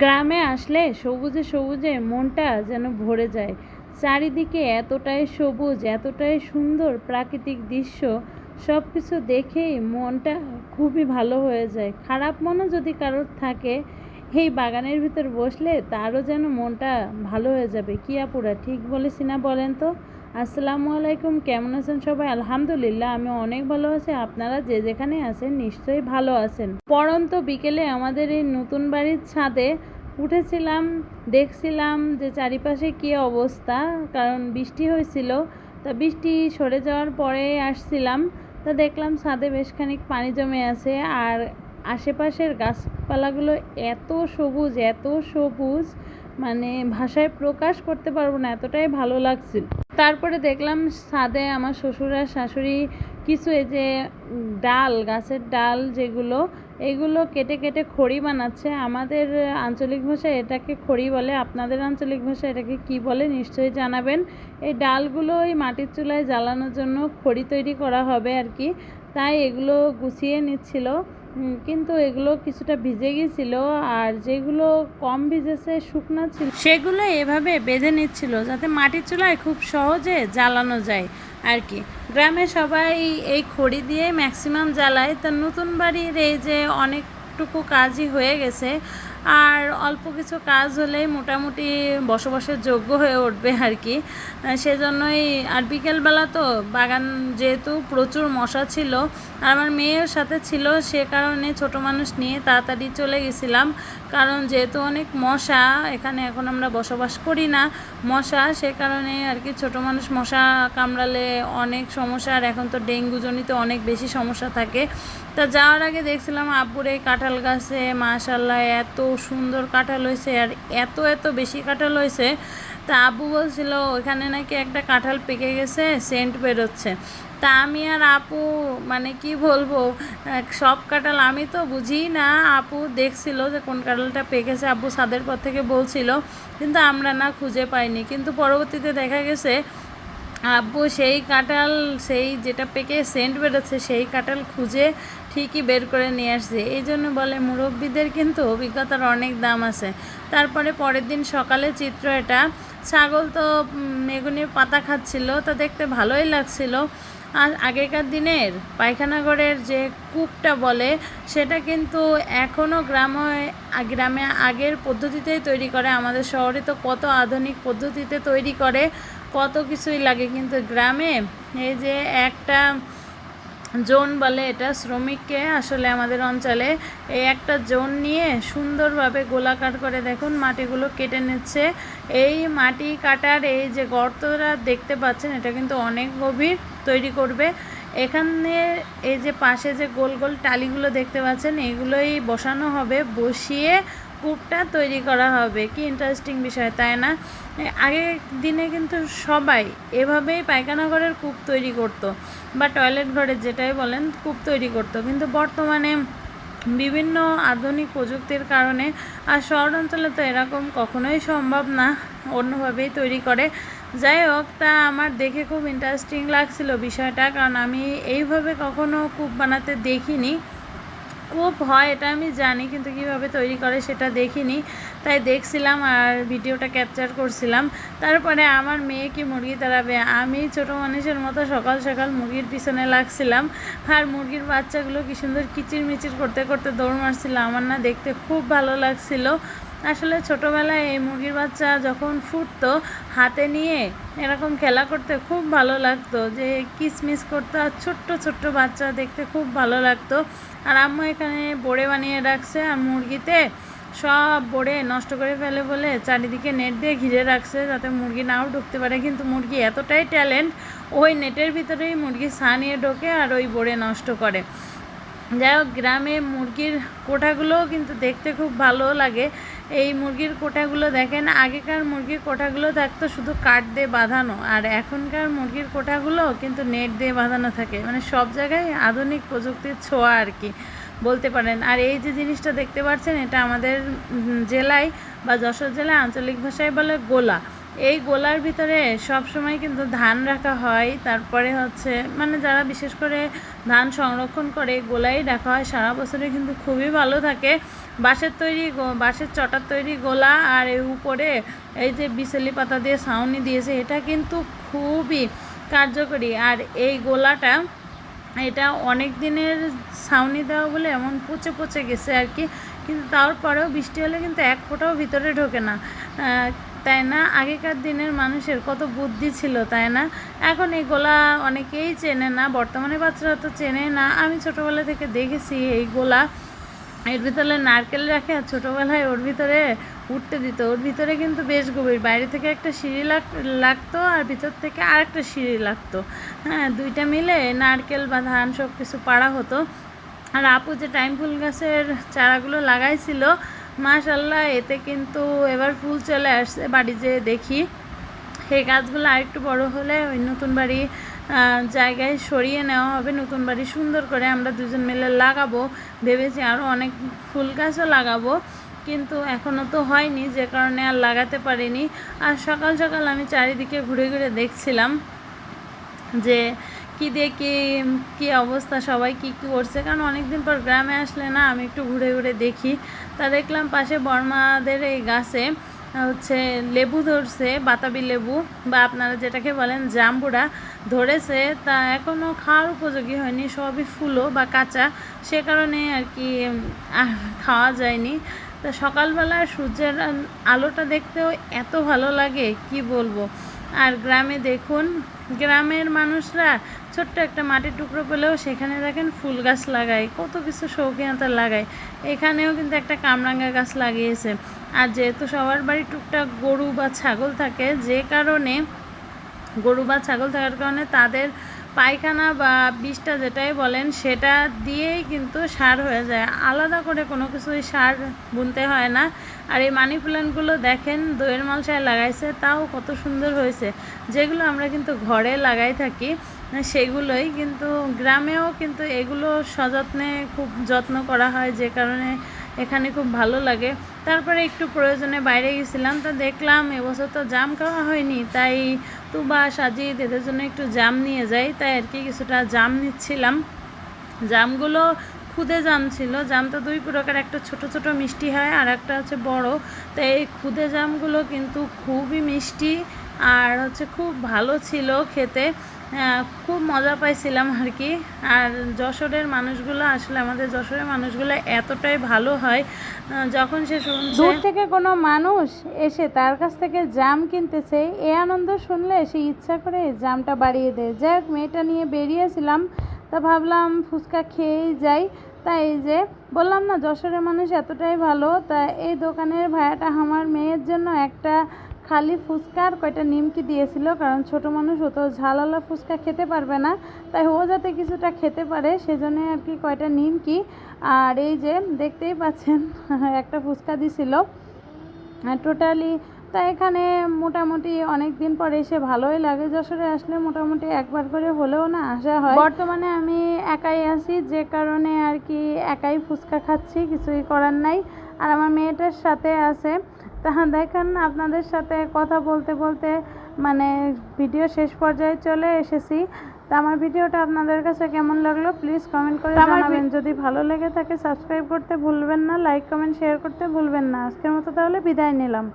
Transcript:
গ্রামে আসলে সবুজে সবুজে মনটা যেন ভরে যায়। চারিদিকে এতটাই সবুজ, এতটাই সুন্দর প্রাকৃতিক দৃশ্য সব কিছু দেখেই মনটা খুবই ভালো হয়ে যায়। খারাপ মনও যদি কারোর থাকে এই বাগানের ভিতর বসলে তারও যেন মনটা ভালো হয়ে যাবে। কি আপুরা, ঠিক বলেছি না বলেন তো? আসসালামু আলাইকুম, কেমন আছেন সবাই? আলহামদুলিল্লাহ, আমি অনেক ভালো আছি। আপনারা যে যেখানে আছেন নিশ্চয়ই ভালো আছেন। পরন্ত বিকেলে আমাদের এই নতুন বাড়ির ছাদে উঠেছিলাম, দেখছিলাম যে চারিপাশে কী অবস্থা, কারণ বৃষ্টি হয়েছিল। তা বৃষ্টি সরে যাওয়ার পরে আসছিলাম, তা দেখলাম ছাদে বেশ খানিক পানি জমে আছে। আর আশেপাশের গাছপালাগুলো এত সবুজ এত সবুজ মানে ভাষায় প্রকাশ করতে পারব না, এতটাই ভালো লাগছিল। তারপরে দেখলাম ছাদে আমার শ্বশুর আর শাশুড়ি কিছু এই যে ডাল, গাছের ডাল যেগুলো, এগুলো কেটে কেটে খড়ি বানাচ্ছে। আমাদের আঞ্চলিক ভাষায় এটাকে খড়ি বলে, আপনাদের আঞ্চলিক ভাষায় এটাকে কি বলে নিশ্চয়ই জানাবেন। এই ডালগুলো ওই মাটির চুলায় জ্বালানোর জন্য খড়ি তৈরি করা হবে আর কি। তাই এগুলো গুছিয়ে নিচ্ছিল। কিন্তু এগুলো কিছুটা ভিজে গিয়েছিল আর যেগুলো কম ভিজেছে শুকনো ছিল, সেগুলো এভাবে বেঁধে নিচ্ছিল যাতে মাটির চুলায় খুব সহজে জ্বালানো যায় আর কি। গ্রামে সবাই এই খড়ি দিয়ে ম্যাক্সিমাম জ্বালায়। তা নতুন বাড়ির এই যে অনেকটুকু কাজই হয়ে গেছে। আর অল্প কিছু কাজ হলেই মোটামুটি বসবাসের যোগ্য হয়ে উঠবে আর কি। সেজন্যই আর বিকেলবেলা তো বাগান যেহেতু প্রচুর মশা ছিল আর আমার মেয়ের সাথে ছিল, সে কারণে ছোট মানুষ নিয়ে তাড়াতাড়ি চলে গেছিলাম। কারণ যেহেতু অনেক মশা, এখানে এখন আমরা বসবাস করি না মশা, সে কারণে আর কি ছোট মানুষ মশা কামড়ালে অনেক সমস্যা, আর এখন তো ডেঙ্গুজনিত অনেক বেশি সমস্যা থাকে। তা যাওয়ার আগে দেখছিলাম আব্বুর এই কাঁঠাল গাছে মাশাল্লাহ এত সুন্দর কাঁঠাল হয়েছে আর এত এত বেশি কাঁঠাল হয়েছে। তা আব্বু বলছিল, ওইখানে নাকি একটা কাঁঠাল পেকে গেছে, সেন্ট বেরোচ্ছে। তা আমি আর আপু মানে কি বলব সব কাঁঠাল আমি তো বুঝি না। আপু দেখছিল যে কোন কাঁঠালটা পেকেছে, আব্বু সাদের পর থেকে বলছিল, কিন্তু আমরা না খুঁজে পাইনি। কিন্তু পরবর্তীতে দেখা গেছে আব্বু, সেই কাঁঠাল, সেই যেটা পেকে সেন্ট বেরোচ্ছে, সেই কাঁঠাল খুঁজে ঠিকই বের করে নিয়ে আসছে। এই জন্য বলে মুরব্বীদের কিন্তু অভিজ্ঞতার অনেক দাম আছে। তারপরে পরের দিন সকালে চিত্র এটা। ছাগল তো মেগুনির পাতা খাচ্ছিল, তা দেখতে ভালোই লাগছিল। আর আগেকার দিনের পায়খানাঘরের যে কূপটা বলে, সেটা কিন্তু এখনও গ্রামে গ্রামে আগের পদ্ধতিতেই তৈরি করে। আমাদের শহরে তো কত আধুনিক পদ্ধতিতে তৈরি করে। কত কিছুই লাগে, কিন্তু গ্রামে এই যে একটা জোন বলে এটা শ্রমিককে আসলে আমাদের অঞ্চলে এই একটা জোন নিয়ে সুন্দরভাবে গোলাকার করে দেখুন মাটিগুলো কেটে নিচ্ছে। এই মাটি কাটার এই যে গর্তরা দেখতে পাচ্ছেন, এটা কিন্তু অনেক গভীর তৈরি করবে। এখানে এই যে পাশে যে গোল গোল টালিগুলো দেখতে পাচ্ছেন, এগুলোই বসানো হবে, বসিয়ে কূপটা তৈরি করা হবে। কি ইন্টারেস্টিং বিষয়, তাই না? আগের দিনে কিন্তু সবাই এভাবেই পায়খানা ঘরের কূপ তৈরি করতো বা টয়লেট ঘরের যেটাই বলেন কূপ তৈরি করতো। কিন্তু বর্তমানে বিভিন্ন আধুনিক প্রযুক্তির কারণে আর শহর অঞ্চলে তো এরকম কখনোই সম্ভব না, অন্যভাবেই তৈরি করে। যাই হোক, তা আমার দেখে খুব ইন্টারেস্টিং লাগছিল বিষয়টা, কারণ আমি এইভাবে কখনো কূপ বানাতে দেখিনি। কূপ হয়, এটা আমি জানি কিন্তু কীভাবে তৈরি করে সেটা দেখিনি। তাই দেখছিলাম আর ভিডিওটা ক্যাপচার করছিলাম। তারপরে আমার মেয়ে কি মুরগি তাড়াবে? আমি ছোট মানুষের মতো সকাল সকাল মুরগির পিছনে লাগছিলাম আর মুরগির বাচ্চাগুলো কি সুন্দর কিচির মিচির করতে করতে দৌড় মারছিল। আমার না দেখতে খুব ভালো লাগছিল। আসলে ছোটোবেলায় এই মুরগির বাচ্চা যখন ফুটতো, হাতে নিয়ে এরকম খেলা করতে খুব ভালো লাগতো যে কিসমিস করতো আর ছোট্ট ছোট্ট বাচ্চা দেখতে খুব ভালো লাগতো। আর আম্মু এখানে বোড়ে বানিয়ে রাখছে আর মুরগিতে সব বোড়ে নষ্ট করে ফেলে বলে চারিদিকে নেট দিয়ে ঘিরে রাখছে যাতে মুরগি নাও ঢুকতে পারে। কিন্তু মুরগি এতটাই ট্যালেন্ট, ওই নেটের ভিতরেই মুরগি ছা নিয়ে ঢোকে আর ওই বোড়ে নষ্ট করে। যাই হোক, গ্রামে মুরগির কোঠাগুলোও কিন্তু দেখতে খুব ভালো লাগে। এই মুরগির কোটাগুলো দেখেন, আগেকার মুরগির কোটাগুলো থাকতো শুধু কাঠ দিয়ে বাঁধানো, আর এখনকার মুরগির কোটাগুলো কিন্তু নেট দিয়ে বাঁধানো থাকে। মানে সব জায়গায় আধুনিক প্রযুক্তির ছোঁয়া আর কি, বলতে পারেন। আর এই যে জিনিসটা দেখতে পাচ্ছেন, এটা আমাদের জেলায় বা যশোর জেলায় আঞ্চলিক ভাষায় বলে গোলা। এই গোলার ভিতরে সব সময় কিন্তু ধান রাখা হয়। তারপরে হচ্ছে মানে যারা বিশেষ করে ধান সংরক্ষণ করে, গোলাই রাখা হয়, সারা বছরে কিন্তু খুবই ভালো থাকে। বাঁশের তৈরি বাঁশের চটার তৈরি গোলা আর এর উপরে এই যে বিচেলি পাতা দিয়ে ছাউনি দিয়েছে, এটা কিন্তু খুবই কার্যকরী। আর এই গোলাটা, এটা অনেক দিনের ছাউনি দেওয়া বলে এমন পচে পচে গেছে আর কি। কিন্তু তারপরেও বৃষ্টি হলে কিন্তু এক ফোঁটাও ভিতরে ঢোকে না। তাই না? আগেকার দিনের মানুষের কত বুদ্ধি ছিল, তাই না? এখন এই গোলা অনেকেই চেনে না, বর্তমানে বাচ্চারা তো চেনে না। আমি ছোটোবেলা থেকে দেখেছি এই গোলা এর ভিতরে নারকেল রাখে আর ছোটোবেলায় ওর ভিতরে উঠতে দিত। ওর ভিতরে কিন্তু বেশ গভীর। বাইরে থেকে একটা সিঁড়ি লাগ, লাগতো আর ভিতর থেকে আরেকটা সিঁড়ি লাগতো। হ্যাঁ দুইটা মিলে নারকেল বা ধান সব কিছু পাড়া হতো। আর আপু যে টাইম ফুল গাছের চারাগুলো লাগাইছিল মাশাল্লাহ এতে কিন্তু এবার ফুল চলে আসছে বাড়ি যেয়ে দেখি। সেই গাছগুলো আরেকটু বড় হলে ওই নতুন বাড়ি জায়গায় সরিয়ে নেওয়া হবে, নতুন বাড়ি সুন্দর করে আমরা দুজন মিলে লাগাবো। ভেবেছি আরও অনেক ফুল গাছও লাগাবো, কিন্তু এখনও তো হয়নি, যে কারণে আর লাগাতে পারিনি। আর সকাল সকাল আমি চারিদিকে ঘুরে ঘুরে দেখছিলাম যে কি দিয়ে কি, কী অবস্থা, সবাই কি কী করছে? কারণ অনেকদিন পর গ্রামে আসলে না, আমি একটু ঘুরে ঘুরে দেখি। তা দেখলাম পাশে বর্মাদের এই গাছে হচ্ছে লেবু ধরছে, বাতাবি লেবু, বা আপনারা যেটাকে বলেন জাম্বুরা ধরেছে। তা এখনও খাওয়ার উপযোগী হয়নি, সবই ফুলো বা কাঁচা। সে কারণে আর কি খাওয়া যায়নি। তা সকালবেলা সূর্যের আলোটা দেখতেও এত ভালো লাগে, কি বলব? আর গ্রামে দেখুন, গ্রামের মানুষরা ছোট্ট একটা মাটির টুকরো পেলেও সেখানে দেখেন ফুল গাছ লাগায়, কত কিছু শৌখিনতা লাগায়। এখানেও কিন্তু একটা কামরাঙ্গা গাছ লাগিয়েছে। আর যেহেতু সবার বাড়ি টুকটাক গরু বা ছাগল থাকে, যে কারণে গরু বা ছাগল থাকার কারণে তাদের পায়খানা বা বিষটা যেটাই বলেন, সেটা দিয়েই কিন্তু সার হয়ে যায়। আলাদা করে কোনো কিছুই সার বুনতে হয় না। আর এই মানি প্ল্যান্টগুলো দেখেন, দইয়ের মালসায় লাগাইছে, তাও কত সুন্দর হয়েছে। যেগুলো আমরা কিন্তু ঘরে লাগাই থাকি, সেগুলোই কিন্তু গ্রামেও কিন্তু এগুলো সযত্নে খুব যত্ন করা হয়, যে কারণে এখানে খুব ভালো লাগে। তারপরে একটু প্রয়োজনে বাইরে গেছিলাম, তো দেখলাম এবছর তো জাম খাওয়া হয়নি, তাই তুবা, সাজিদ এদের জন্য একটু জাম নিয়ে যাই, তাই আর কি কিছুটা জাম নিচ্ছিলাম। জামগুলো খুদে জাম ছিল। জাম তো দুই প্রকার, একটা ছোট ছোট মিষ্টি হয় আর একটা হচ্ছে বড়। তো এই খুদে জামগুলো কিন্তু খুবই মিষ্টি আর হচ্ছে খুব ভালো ছিল খেতে। খুব মজা পাইছিলাম আর কি। আর যশোরের মানুষগুলো, আসলে আমাদের যশোরের মানুষগুলো এতটাই ভালো হয় যখন সে শুনছে দূর থেকে কোনো মানুষ এসে তার কাছ থেকে জাম কিনতেছে, এ আনন্দ শুনলে সে ইচ্ছা করে জামটা বাড়িয়ে দেয়। যাই হোক, মেয়েটা নিয়ে বেরিয়েছিলাম, তা ভাবলাম ফুচকা খেয়েই যাই। তাই এই যে বললাম না, যশোরের মানুষ এতটাই ভালো, তা এই দোকানের ভাড়াটা আমার মেয়ের জন্য একটা খালি ফুচকা আর কয়টা নিমকি দিয়েছিল, কারণ ছোট মানুষ ও তো ঝালালা ফুচকা খেতে পারবে না। তাই ও যাতে কিছুটা খেতে পারে, সেজন্য আর কি কয়টা নিমকি। আর এই যে দেখতেই পাচ্ছেন, একটা ফুচকা দিছিল। টোটালি তা এখানে মোটামুটি অনেক দিন পর এসে ভালোই লাগে যশোরে আসলে মোটামুটি একবার করে হলেও না আসা হয়। বর্তমানে আমি একাই আছি যে কারণে আর কি একাই ফুচকা খাচ্ছি কিছুই করার নাই। আর আমার মেয়েটার সাথে আছে। তা দেখেন আপনাদের সাথে কথা বলতে বলতে মানে ভিডিও শেষ পর্যায়ে চলে এসেছি। তা আমার ভিডিওটা আপনাদের কাছে কেমন লাগল প্লিজ কমেন্ট করে জানাবেন। যদি ভালো লেগে থাকে সাবস্ক্রাইব করতে ভুলবেন না লাইক কমেন্ট শেয়ার করতে ভুলবেন না। আজকের মতো তাহলে বিদায় নিলাম।